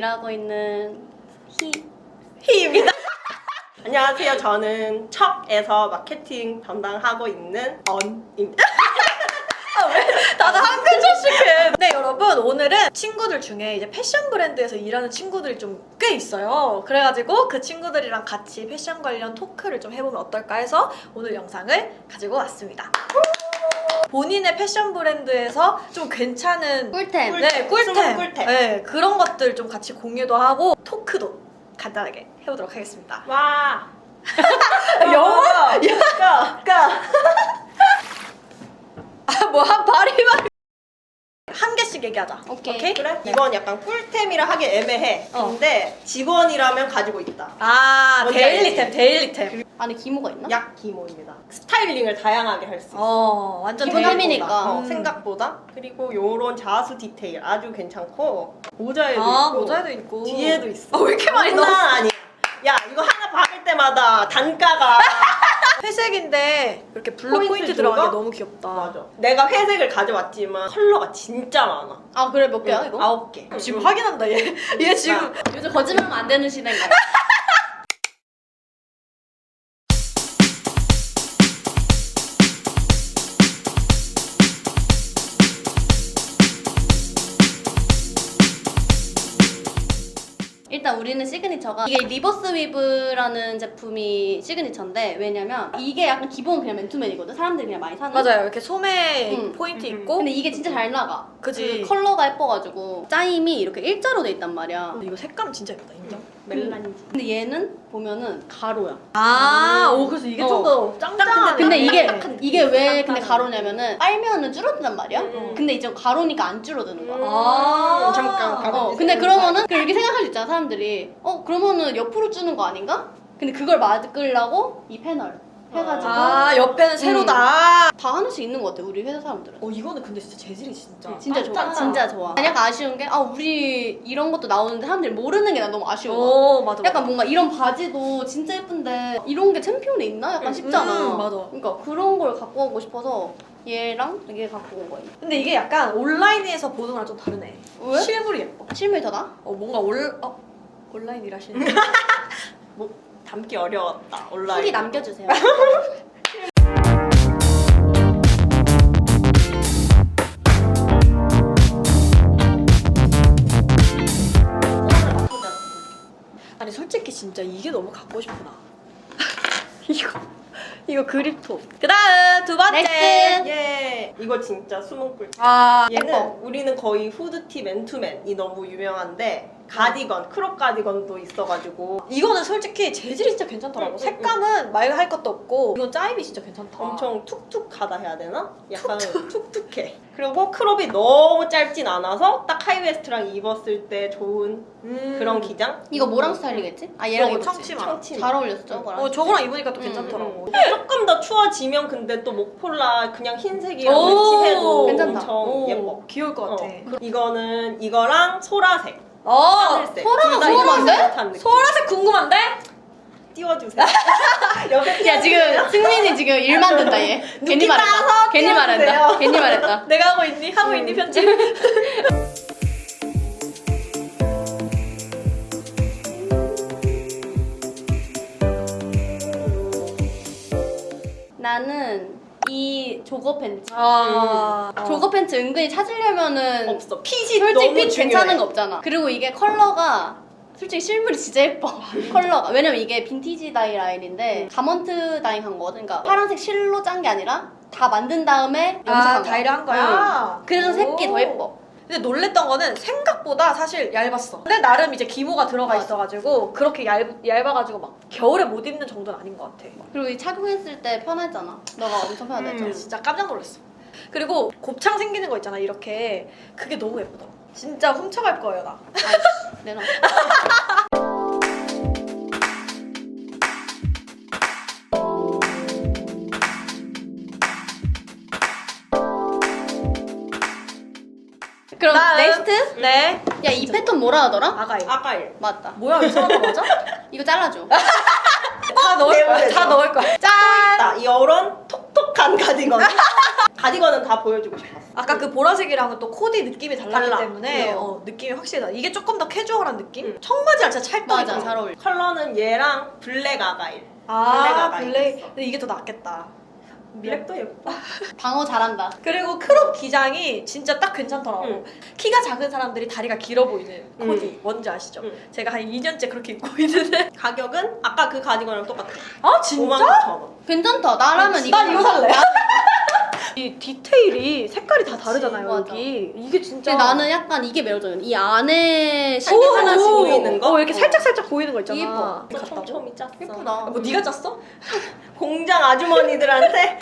일하고 있는 희. 희입니다. 안녕하세요. 저는 척에서 마케팅 담당하고 있는 언입니다. 다들 한 글자씩 해. 네, 여러분. 오늘은 친구들 중에 이제 패션 브랜드에서 일하는 친구들이 좀 꽤 있어요. 그래가지고 그 친구들이랑 같이 패션 관련 토크를 좀 해보면 어떨까 해서 오늘 영상을 가지고 왔습니다. 본인의 패션 브랜드에서 좀 괜찮은 꿀템. 네, 꿀템. 숨은 꿀템. 네, 그런 것들 좀 같이 공유도 하고 토크도 간단하게 해보도록 하겠습니다. 와. 영어? 까, 까. 뭐한 바리바 개씩 얘기하자. 오케이. 그래? 이건 약간 꿀템이라 하기 애매해. 어. 근데 직원이라면 가지고 있다. 아, 뭔지 데일리템, 알지? 데일리템. 안에 기모가 있나? 약 기모입니다. 스타일링을 다양하게 할 수 있어. 어, 완전. 데일리템이다. 어, 음. 생각보다 그리고 요런 자수 디테일 아주 괜찮고 모자에도 아, 있고 모자에도 있고. 뒤에도 있어. 어, 왜 이렇게 많이 장난 넣었어? 아니야. 야 이거 하나 박을 때마다 단가가 회색인데 이렇게 블루 포인트, 포인트 들어간 게? 너무 귀엽다. 맞아. 내가 회색을 가져왔지만 컬러가 진짜 많아. 아 그래 몇 개야 이거? 아홉 개. 지금 응. 확인한다 얘. 얘 지금 요즘 거짓말하면 안 되는 시대인가? 일단 우리는 시그니처가 이게 리버스 위브라는 제품이 시그니처인데 왜냐면 이게 약간 기본 그냥 맨투맨이거든 사람들이 그냥 많이 사는 맞아요. 이렇게 소매 응. 포인트 음, 음. 있고. 근데 이게 진짜 잘 나가 그지. 그 컬러가 예뻐가지고 짜임이 이렇게 일자로 돼 있단 말이야 이거 색감 진짜 예쁘다 인정. 멜라닌지 근데 얘는 보면은 가로야 아, 오 그래서 이게 어. 좀 더 짱짱한. 근데 이게 네. 이게 왜 근데. 가로냐면은 빨면은 줄어든단 말이야. 음. 근데 이제 가로니까 안 줄어드는 거야. 아. 잠깐 가로 어, 근데 그러면은 그럼 이렇게 생각할 수 있잖아 사람들이. 어 그러면은 옆으로 주는 거 아닌가? 근데 그걸 막으려고 이 패널 해가지고 아 옆에는 세로다. 다 하나씩 있는 것 같아 우리 회사 사람들은. 어 이거는 근데 진짜 재질이 진짜. 진짜 좋아. 진짜 좋아. 약간 아쉬운 게, 아, 우리 이런 것도 나오는데 사람들이 모르는 게 난 너무 아쉬워. 오 맞아. 약간 뭔가 이런 바지도 진짜 예쁜데 이런 게 챔피온에 있나? 약간 음, 싶잖아. 음, 맞아. 그러니까 그런 걸 갖고 오고 싶어서 얘랑 이게 갖고 온 거예요. 근데 이게 약간 온라인에서 보는 거랑 좀 다르네. 왜? 실물이 예뻐. 실물 더 나? 어 뭔가 올 어? 온라인 일하시는 뭐 담기 어려웠다 온라인. 후기 남겨주세요. 아니 솔직히 진짜 이게 너무 갖고 싶구나. 이거 이거 그립톡. 그다음 두 번째. 예. 이거 진짜 숨은 꿀. 아 얘는 예뻐. 우리는 거의 후드티 맨투맨이 너무 유명한데 가디건, 크롭 가디건도 있어가지고 이거는 솔직히 재질이 진짜 괜찮더라고. 응, 응, 색감은 말할 것도 없고 이건 짜입이 진짜 괜찮다. 엄청 툭툭하다 해야 되나? 약간 툭툭 해. 그리고 크롭이 너무 짧진 않아서 딱 하이웨스트랑 입었을 때 좋은 음. 그런 기장? 이거 뭐랑 스타일이겠지? 아 얘랑 어, 입었지? 청치마. 청치마. 잘 어울렸어 저거랑. 어 저거랑 입으니까 또 음, 괜찮더라고. 음. 조금 더 추워지면 근데 또 목폴라 그냥 흰색이랑 오, 매치해도 괜찮다. 엄청 오, 예뻐. 귀여울 것 같아. 어. 이거는 이거랑 소라색. 어, 하늘색. 소라가 둘다 궁금한데? 소라색 궁금한데? 띄워주세요. 옆에 야 지금 승민이 지금 일 만든다 얘. 괜히 말했다. 괜히 말했다. 띄워주세요. 괜히 말했다. 내가 하고 있니? 하고 있니 편집? 나는 이 조거 팬츠. 아, 조거 팬츠 은근히 찾으려면은 없어. 핏이 솔직히 너무 핏 중요해. 괜찮은 거 없잖아. 그리고 이게 컬러가 솔직히 실물이 진짜 예뻐. 컬러가. 왜냐면 이게 빈티지 다이 라인인데 가먼트 다잉 한 거거든. 그러니까 파란색 실로 짠 게 아니라 다 만든 다음에 아, 염색한 거야. 다이를 한 거야? 응. 그래서 색이 오. 더 예뻐. 근데 놀랬던 거는 생각보다 사실 얇았어. 근데 나름 이제 기모가 들어가 맞아. 있어가지고 그렇게 얇, 얇아가지고 막 겨울에 못 입는 정도는 아닌 것 같아. 그리고 이 착용했을 때 편하잖아. 너가 엄청 편하잖아. 음. 진짜 깜짝 놀랐어. 그리고 곱창 생기는 거 있잖아 이렇게 그게 너무 예쁘더라. 진짜 훔쳐갈 거예요 나. 내놔. 네. 야 이 패턴 뭐라 하더라? 아가일. 아가일. 맞다. 뭐야 이상한 거 맞아? 이거 잘라줘. 다 넣을 거야. 내보내줘. 다 넣을 거야. 짠. 나 이런 톡톡한 가디건. 가디건은 다 보여주고 싶었어. 아까 그 보라색이랑은 또 코디 느낌이 달라기 달라. 때문에 어. 어, 느낌이 확실히 달라. 이게 조금 더 캐주얼한 느낌? 응. 청바지랑 진짜 찰떡이다. 맞아 잘 어울려 컬러는 얘랑 블랙 아가일. 아 블랙 아가 블랙. 있어. 근데 이게 더 낫겠다. 블랙도 예뻐. 방어 잘한다 그리고 크롭 기장이 진짜 딱 괜찮더라고. 응. 키가 작은 사람들이 다리가 길어 보이는 응. 코디. 뭔지 아시죠? 응. 제가 한 2년째 그렇게 입고 있는데. 가격은 아까 그 가디건이랑 똑같아. 아 진짜? 59,000원. 괜찮다 나라면 이거 난 이거 살래. 이 디테일이 색깔이 다 다르잖아요 맞아. 여기. 이게 진짜. 근데 나는 약간 이게 매력적이야 이 안에 오, 실이 하나씩 오, 보이는 거? 어, 이렇게 어. 살짝 살짝 보이는 거 있잖아. 예뻐. 같다고? 촘촘히 짰어. 예쁘다 뭐 네가 짰어? 공장 아주머니들한테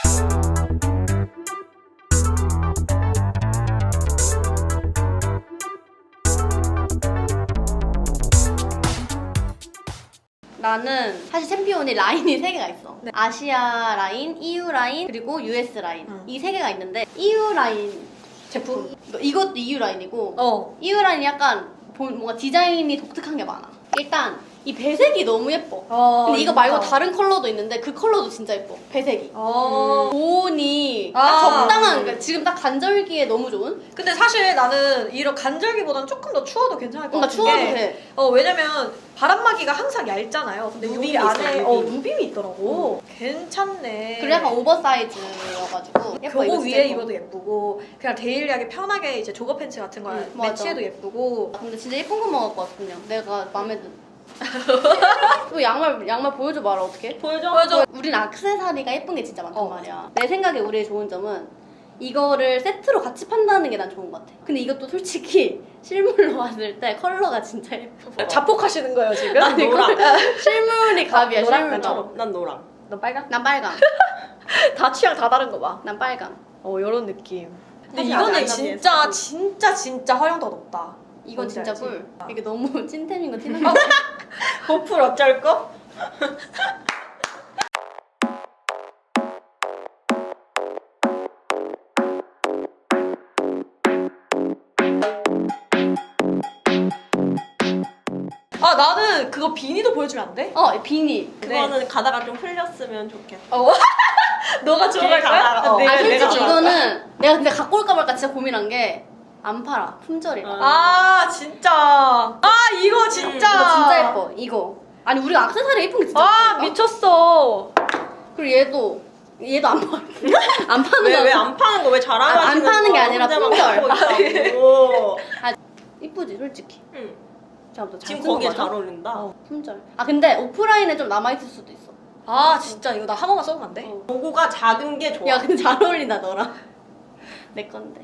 나는 사실 챔피온이 라인이 세 개가 있어. 네. 아시아 라인, EU 라인, 그리고 US 라인. 음. 이세 개가 있는데 EU 라인 제품 이것도 EU 라인이고 어. EU 라인이 약간 본- 뭔가 디자인이 독특한 게 많아. 일단 이 배색이 너무 예뻐. 어, 근데 이거 말고 진짜. 다른 컬러도 있는데 그 컬러도 진짜 예뻐. 배색이. 어. 고온이 딱 아. 적당한 그러니까 지금 딱 간절기에 너무 좋은 근데 사실 나는 이런 간절기보단 조금 더 추워도 괜찮을 것 뭔가 같은 추워도 게 돼. 어 왜냐면 바람막이가 항상 얇잖아요. 근데 누빔이 여기 안에 있어, 누빔. 어 누빔이 있더라고. 괜찮네. 그리고 약간 오버사이즈여가지고 예뻐, 교복 이거 위에 예뻐. 입어도 예쁘고 그냥 데일리하게 편하게 이제 조거 팬츠 같은 거 응, 맞아. 매치해도 예쁘고 근데 진짜 예쁜 거 먹었거든요. 내가 마음에 든. 또 양말 양말 보여줘 봐라 어떻게? 보여줘. 보여줘. 우린 악세사리가 예쁜 게 진짜 많단 어. 말이야. 내 생각에 우리의 좋은 점은 이거를 세트로 같이 판다는 게 난 좋은 것 같아. 근데 이것도 솔직히 실물로 봤을 때 컬러가 진짜 예뻐. 자폭하시는 거예요 지금? 난 노랑. 실물이 갑이야 노랑 실물. 나처럼. 난 노랑. 너 빨강? 난 빨강. 다 취향 다 다른 거 봐. 난 빨강. 어 이런 느낌. 근데 사실 이거는 안 진짜. 진짜 진짜 활용도가 높다. 이건 뭔지 진짜 알지? 꿀. 아. 이게 너무 찐템인 거 티나는 거. 보풀 어쩔 거? 아 나는 그거 비니도 보여주면 안 돼? 어, 이 비니. 그거는 가다가 좀 흘렸으면 좋겠어. 어. 너가 좋아할 거야? 가다가, 어. 네, 아 내가 솔직히 좋아할 거야. 이거는 내가 근데 갖고 올까 말까 진짜 고민한 게 안 팔아 품절이라. 어. 아 진짜. 아 이거 진짜. 이거 진짜 예뻐. 이거. 아니 우리가 악세사리 예쁜 게 진짜 아 예쁘다니까? 미쳤어. 그리고 얘도 얘도 안 팔아. 안 파는 왜 거. 왜안 파는 거 왜 자랑하시는 아, 안 파는 게? 아니라 품절. 있다고. 이쁘지 솔직히. 응. 잠깐만 지금 거기 거기에 잘 어울린다. 어, 품절. 아 근데 오프라인에 좀 남아 있을 수도 있어. 아 진짜 이거 나 한 번만 써보면 안 돼? 어. 로고가 작은 게 좋아. 야 근데 잘 어울린다 너랑. 내 건데.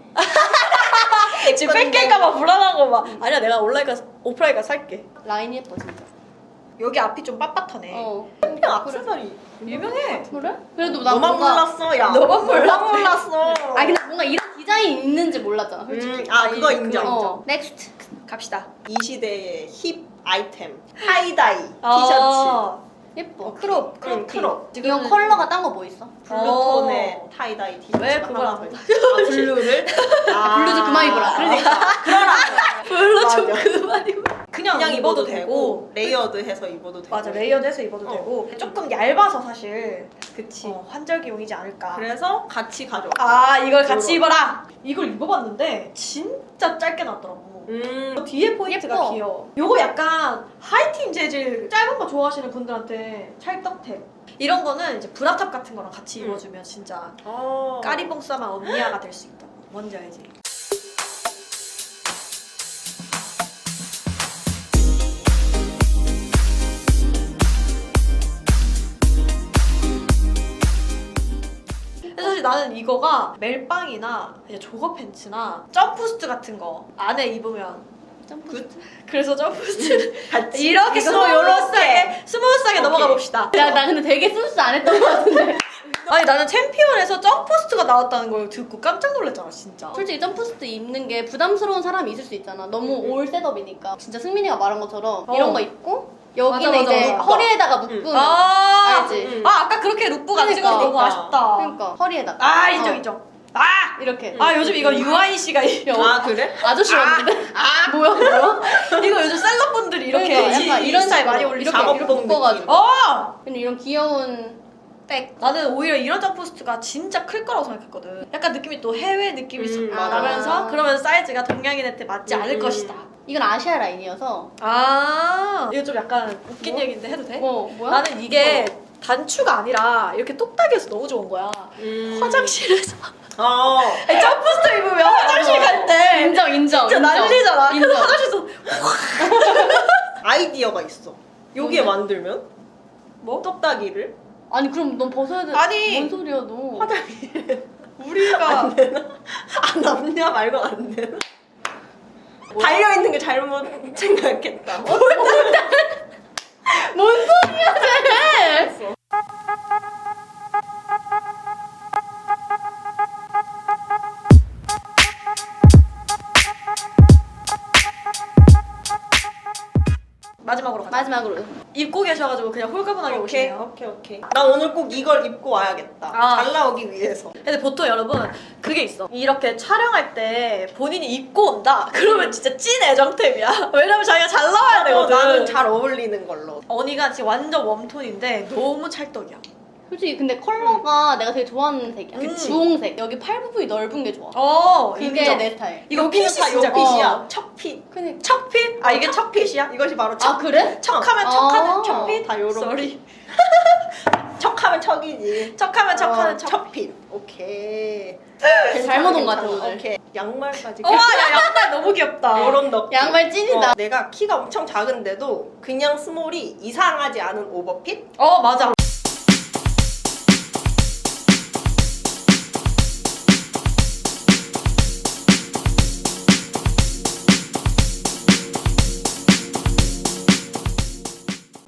지금 뺏길까봐 불안한 거 봐. 아니야 내가 온라인 가서 오프라인 가서 살게. 라인 예뻐 진짜. 여기 앞이 좀 빳빳하네. 어. 챔피언 악세사리. 유명해. 그래? 그래도 나 너만 뭔가. 몰랐어, 야. 너만 몰랐어. 아 근데 뭔가 이런 디자인 있는지 몰랐잖아 솔직히. 음, 아 그거 그- 인정. 어. 넥스트. 갑시다. 이 시대의 힙 아이템. 타이다이 티셔츠. 아, 예뻐. 어, 크롭, 크롭 응, 티. 크롭. 이런 컬러가 딴 거 뭐 있어? 블루톤의 어. 타이다이 티셔츠. 왜 그걸 안. 아, 블루를? 아, 블루즈 그만 입어라. 그러니까. 그러라. 별로 좀 맞아. 그만 입어. 그냥, 그냥 입어도, 입어도 되고. 되고 레이어드해서 입어도 되고. 맞아 레이어드해서 입어도 어. 되고 조금 얇아서 사실 그치. 어, 환절기 용이지 않을까. 그래서 같이 가져와. 아 이걸 같이. 입어라. 이걸 입어봤는데 진짜 짧게 나왔더라고. 음. 뒤에 포인트가 예뻐. 귀여워. 요거 약간 하이틴 재질 짧은 거 좋아하시는 분들한테 찰떡템. 이런 거는 이제 브라탑 같은 거랑 같이 음. 입어주면 진짜 어. 까리봉쌈한 언니야가 될 수 있다. 뭔지 알지? 나는 이거가 멜빵이나 이제 조거 팬츠나 점프스트 같은 거 안에 입으면 점프. 그래서 점프스트 같이. 이렇게 스무스하게 스무스하게 오케이. 넘어가 봅시다. 야, 나 근데 되게 스무스 안 했던 것 같은데. 아니 나는 챔피언에서 점프스트가 나왔다는 걸 듣고 깜짝 놀랐잖아 진짜. 솔직히 점프스트 입는 게 부담스러운 사람이 있을 수 있잖아. 너무 음. 올 셋업이니까. 진짜 승민이가 말한 것처럼 어. 이런 거 입고 여기는 맞아, 맞아, 이제 맞아. 허리에다가 묶은. 아, 알지? 음. 아 아까 그렇게 룩북 안 그러니까. 찍어서 너무 그러니까. 아쉽다. 그러니까 허리에다가. 아 인정 어, 인정. 아! 이렇게. 아 요즘 이거 유아인 씨가 이- 아 그래? 아저씨 왔는데? 아, 뭐야, 뭐야? 이거 요즘 셀럽분들이 이렇게 그러니까 이, 약간 이 이런 스타일 많이 올리죠. 이렇게, 이렇게 묶어가지고. 어! 근데 이런 귀여운 땡. 나는 오히려 이런 점프스트가 진짜 클 거라고 생각했거든. 약간 느낌이 또 해외 느낌이 음. 나면서 그러면 사이즈가 동양인한테 맞지 음, 않을 음. 것이다. 이건 아시아 라인이어서 아 이거 좀 약간 웃긴 뭐? 얘기인데 해도 돼? 뭐 뭐야? 나는 이게 단추가 아니라 이렇게 똑딱이어서 너무 좋은 거야. 음. 화장실에서 어. 아니, 점프스트 입으면 화장실 갈 때 인정 인정 진짜 인정. 난리잖아. 그래서 인정. 화장실에서 아이디어가 있어. 여기에 뭔데? 만들면 뭐? 똑딱이를 아니 그럼 넌 벗어야 돼. 아니. 뭔 소리야 너? 우리가 안 남냐 말고 안 되나? 달려 있는 게 잘못 생각했다. 뭔 소리야 쟤? 마지막으로 가자. 마지막으로 입고 계셔가지고 그냥 홀가분하게 오케이 오시네요. 오케이 오케이. 나 오늘 꼭 이걸 입고 와야겠다. 아. 잘 나오기 위해서. 근데 보통 여러분 그게 있어. 이렇게 촬영할 때 본인이 입고 온다. 그러면 진짜 찐 애정템이야. 왜냐면 자기가 잘 나와야 어, 되거든. 나는 잘 어울리는 걸로. 언니가 지금 완전 웜톤인데 너무 찰떡이야. 솔직히 근데 컬러가 내가 되게 좋아하는 색이야. 음. 주홍색. 여기 팔 부분이 넓은 게 좋아. 어, 그게 인정. 내 스타일. 이거 여기는 핏이 다 진짜 요핏이야. 어. 척핏. 그니까. 척핏? 아 이게 척핏이야? 이것이 바로 척. 아 그래? 척하면 아. 척하는 척핏? 다 요런. 쏘리. 척하면 척이지. 척하면 척하는 어, 척. 척핏. 오케이. 잘못 온 것 같아. 오늘. 오케이. 양말까지. 와, 야 양말 너무 귀엽다. 요런 너. 양말 찐이다. 어, 내가 키가 엄청 작은데도 그냥 스몰이 이상하지 않은 오버핏? 어 맞아.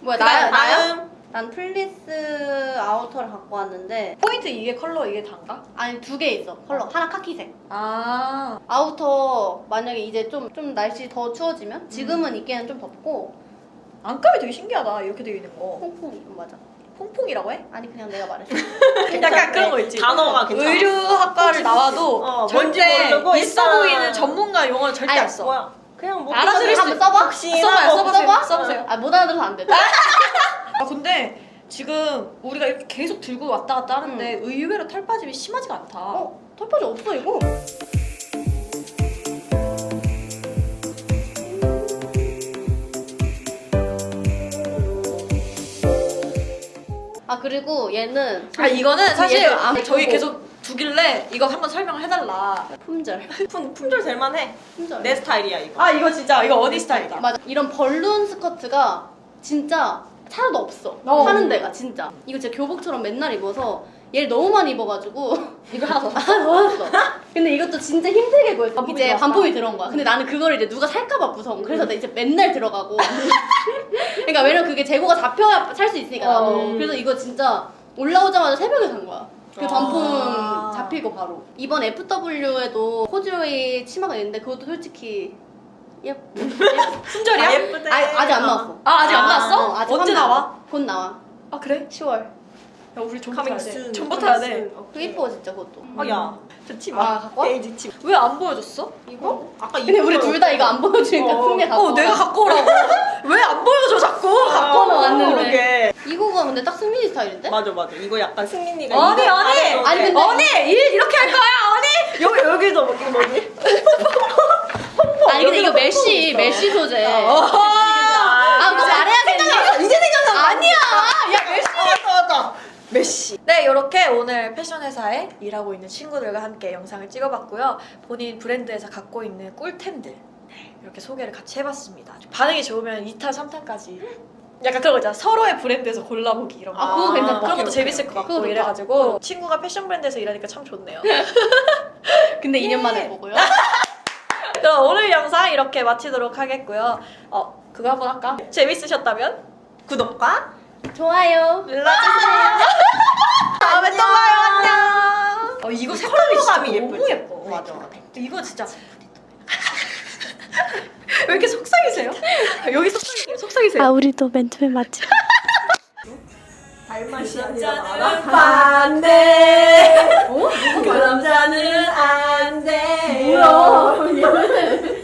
뭐야 나야 나야? 난 플리스 아우터를 갖고 왔는데 포인트 이게 컬러 이게 단가? 아니 두 개 있어 컬러 하나 카키색 아. 아우터 만약에 이제 좀 좀 날씨 더 추워지면 지금은 입기에는 좀 덥고 안감이 되게 신기하다. 이렇게 되어 있는 거. 퐁퐁이 맞아 퐁퐁이라고 해? 아니 그냥 내가 말했어 약간 그런 거 있지. 단어가 괜찮아. 의류학과를 나와도 어, 뭔지 절대 모르고 있어 일단- 보이는 전문가 용어를 절대 아니, 안 써. 뭐야? 그냥 뭐 알아들을 수 한번 써봐 혹시나 써봐요, 뭐 써보세요. 써봐? 써보세요. 아 못 알아들어서 안 돼. 아 근데 지금 우리가 이렇게 계속 들고 왔다 갔다 하는데 의외로 털 빠짐이 심하지가 않다. 어 털파지 없어 이거 아 그리고 얘는 아 이거는 사실 얘도 안 저희 예쁘고. 계속 두길래 이거 한번 설명을 해달라. 품절 품, 품절 될 만해. 품절 내 스타일이야 이거. 아 이거 진짜 이거 어디 스타일이다. 맞아 이런 벌룬 스커트가 진짜 하나도 없어 어. 하는 데가 진짜 이거 진짜 교복처럼 맨날 입어서 얘를 너무 많이 입어가지고 이거 하나 더. 샀어 근데 이것도 진짜 힘들게 반품이 이제 들어왔다. 반품이 들어온 거야 근데 나는 그거를 이제 누가 살까봐 무서운 거야 그래서 나 이제 맨날 들어가고 그러니까 왜냐면 그게 재고가 잡혀야 살 수 있으니까 나도 어. 그래서 이거 진짜 올라오자마자 새벽에 산 거야 그 아. 반품 잡히고 바로 이번 FW에도 코듀로이 치마가 있는데 그것도 솔직히 예, 예, 품절이야? 아, 예쁘대. 아, 아직 안 나왔어. 아 아직 안 아, 나왔어? 어, 아직 언제 한. 나와? 곧 나와. 아 그래? 10월. 야 우리 전부 타야 돼. 전부 타야 돼. 그. 이뻐 진짜 그것도. 어, 야. 좋지 아 갖고 와? 베이지 칩. 왜안 보여줬어? 이거? 아까 근데 우리 둘 다 이거 안 보여주니까 어. 승리 갖고 어 내가 와. 갖고 오라고. 왜 안 보여줘 자꾸? 갖고 오면 왔는데. 그러게. 이거가 근데 딱 승민이 스타일인데? 맞아 맞아. 이거 약간 승민이가 언니, 이거 언니! 안 해도 아니, 돼. 근데- 언니 일 이렇게 할 거야 언니. 여기 여기도 뭐지 뭐지? 아니 근데 이거 메쉬. 메쉬 소재. 어. 아 그거 말해야겠네. 이제 생각나. 아니야. 야 메쉬. 아, 맞다. 메시. 네, 이렇게 오늘 패션 회사에 일하고 있는 친구들과 함께 영상을 찍어봤고요. 본인 브랜드에서 갖고 있는 꿀템들 네, 이렇게 소개를 같이 해봤습니다. 반응이 좋으면 2탄, 3탄까지 약간 그런 거 있잖아. 서로의 브랜드에서 골라보기 이런 거. 아, 그거 괜찮다. 그런 것도 오케이, 재밌을 오케이, 것 그거 같고 좋다. 이래가지고 친구가 패션 브랜드에서 일하니까 참 좋네요. 근데 예. 2년 만에 보고요. 그럼 오늘 영상 이렇게 마치도록 하겠고요. 어, 그거 한번 할까? 재밌으셨다면 구독과 좋아요. 눌러주세요. 다음에 또 봐요. 안녕. 어, 이거 색감이 진짜 컬러감이 너무 예쁘지? 예뻐. 맞아. 이거 진짜 왜 이렇게 속상이세요? 여기 속상이세요? 속상이세요? 아 우리도 맨투맨 맞지? 달맛이 남자는 반대. 어? 그 남자는 안 돼. 뭐야?